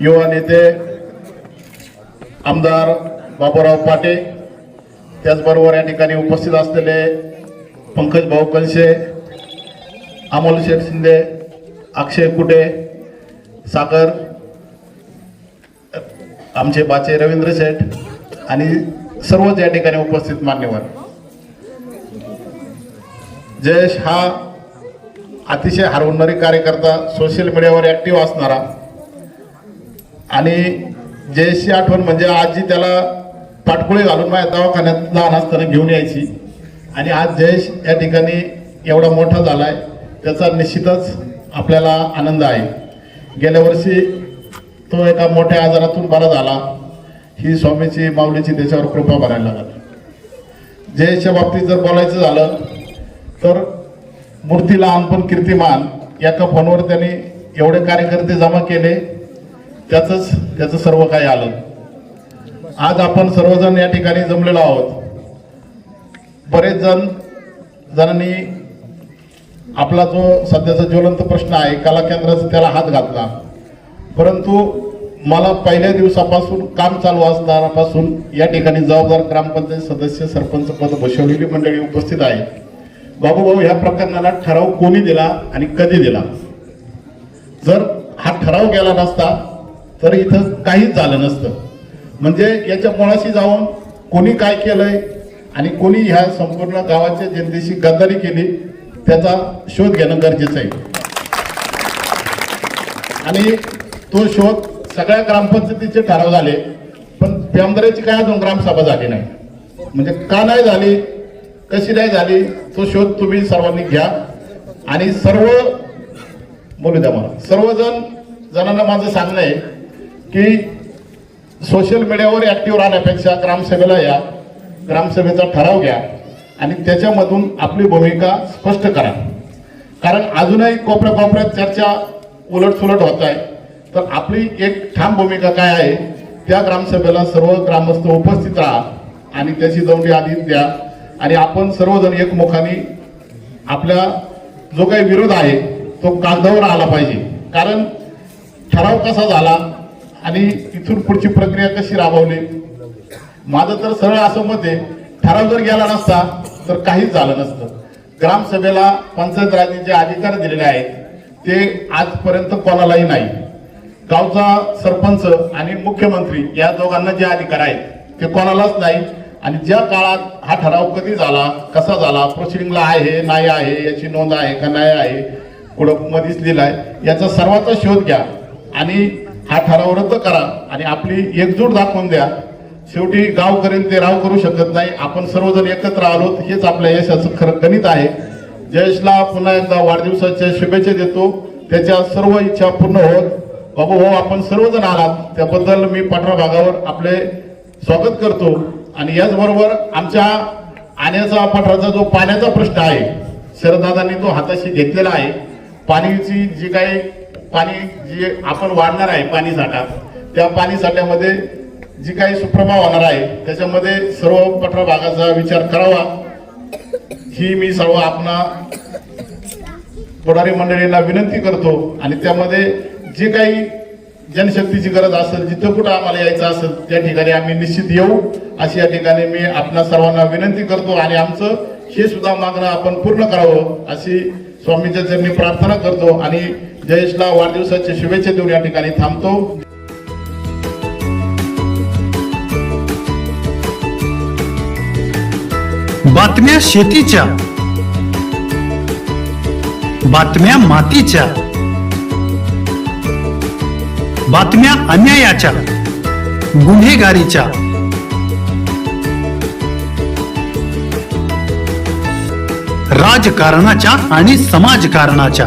युवा नेते आमदार बाबूराव पाटे त्याचबरोबर या ठिकाणी उपस्थित असलेले पंकज भाऊ कलशे अमोल शेठ शिंदे अक्षय कुटे सागर आमचे बाचे रवींद्र शेठ आणि सर्वच या ठिकाणी उपस्थित मान्यवर. जयेश हा अतिशय हरवणारी कार्यकर्ता सोशल मीडियावर ॲक्टिव्ह असणारा आणि जयेशची आठवण म्हणजे आजी त्याला पाटकुळे घालून माझ्या दवाखान्यात लहान असताना घेऊन यायची. आणि आज जयेश या ठिकाणी एवढा मोठा झाला आहे त्याचा निश्चितच आपल्याला आनंद आहे. गेल्या वर्षी तो एका मोठ्या आजारातून बरा झाला. ही स्वामीची माऊलीची त्याच्यावर कृपा भरायला लागली. जयेशच्या बाबतीत जर बोलायचं झालं तर मूर्ती लहान पण कीर्तिमान एका फोनवर त्यांनी एवढे कार्यकर्ते जमा केले त्याचंच त्याचं सर्व काही आलं. आज आपण सर्वजण या ठिकाणी जमलेलो आहोत. बरेच जण जणांनी आपला जो सध्याचा ज्वलंत प्रश्न आहे कला केंद्राचा त्याला हात घातला. परंतु मला पहिल्या दिवसापासून काम चालू असतानापासून या ठिकाणी जबाबदार ग्रामपंचायत सदस्य सरपंच पद बसवलेली मंडळी उपस्थित आहे बाबूभाऊ ह्या प्रकरणाला ठराव कोणी दिला आणि कधी दिला? जर हा ठराव गेला नसता तर इथं काहीच झालं नसतं. म्हणजे याच्या मुळाशी जाऊन कोणी काय केलंय आणि कोणी ह्या संपूर्ण गावाच्या जनतेशी गद्दारी केली त्याचा शोध घेणं गरजेचं आहे. आणि तो शोध सगळ्या ग्रामपंचायतीचे ठराव झाले पण पेमदाराची काय अजून ग्रामसभा झाली नाही. म्हणजे का नाही झाली कशी नाही झाली तो शोध तुम्ही सर्वांनी घ्या. आणि सर्व बोलू द्या मला सर्वजण जणांना माझं सांगणं आहे की सोशल मीडियावर ॲक्टिव्ह राहण्यापेक्षा ग्रामसभेला या. ग्रामसभेचा ठराव घ्या आणि त्याच्यामधून आपली भूमिका स्पष्ट करा. कारण अजूनही कोपऱ्या कोपऱ्यात चर्चा उलटसुलट होत आहे. तर आपली एक ठाम भूमिका काय आहे? त्या ग्रामसभेला सर्व ग्रामस्थ उपस्थित राहा आणि त्याची दौंडी आधी द्या. आणि आपण सर्वजण एकमुखाने आपला जो काही विरोध आहे तो कागदावर आला पाहिजे. कारण ठराव कसा झाला आणि तिथून पुढची प्रक्रिया कशी राबवली? माझं तर सरळ असं मत आहे ठराव जर गेला नसता तर काहीच झालं नसतं. ग्रामसभेला पंचायत राजचे जे अधिकार दिलेले आहेत ते आजपर्यंत कोणालाही नाही. गावचा सरपंच आणि मुख्यमंत्री या दोघांना जे अधिकार आहेत ते कोणालाच नाही. आणि ज्या काळात हा ठराव कधी झाला कसा झाला प्रोसिडिंगला आहे नाही आहे याची नोंद आहे का नाही आहे कुठं मधीच लिहिलाय याचा सर्वांचा शोध घ्या. आणि हा ठराव रद्द करा आणि आपली एकजूट दाखवून द्या. शेवटी गाव करेल ते राव करू शकत नाही. आपण सर्वजण एकत्र आलो हेच आपल्या यशाचं खरं गणित आहे. जयेशला पुन्हा एकदा वाढदिवसाच्या शुभेच्छा देतो. त्याच्या सर्व इच्छा पूर्ण होत. बाबू हो आपण सर्वजण आलात. त्याबद्दल मी पाठरा भागावर आपले स्वागत करतो. आणि याचबरोबर आमच्या आण्याचा पाठराचा जो पाण्याचा प्रश्न आहे शरददादांनी तो हाताशी घेतलेला आहे. पाणीची जी काही पाणी जी आपण वाढणार आहे पाणी साठा त्या पाणी साठ्यामध्ये जी काही सुप्रभाव होणार आहे त्याच्यामध्ये सर्व पठार भागाचा विचार करावा. ही मी सर्व आपणा पुढारी मंडळींना विनंती करतो आणि त्यामध्ये जे काही जनशक्तीची गरज असेल जिथं कुठं आम्हाला यायचं असेल त्या ठिकाणी आम्ही निश्चित येऊ. अशी या ठिकाणी मी आपणा सर्वांना विनंती करतो आणि आमचं हे सुद्धा मागणं आपण पूर्ण करावं अशी स्वामीच्या चरणी प्रार्थना करतो आणि जयेशला वाढदिवसाच्या शुभेच्छा देऊन या ठिकाणी थांबतो. बातम्या शेतीच्या. बातम्या मातीच्या. बातम्या अन्यायाच्या. गुन्हेगारीच्या. राजकारणाच्या आणि समाजकारणाच्या.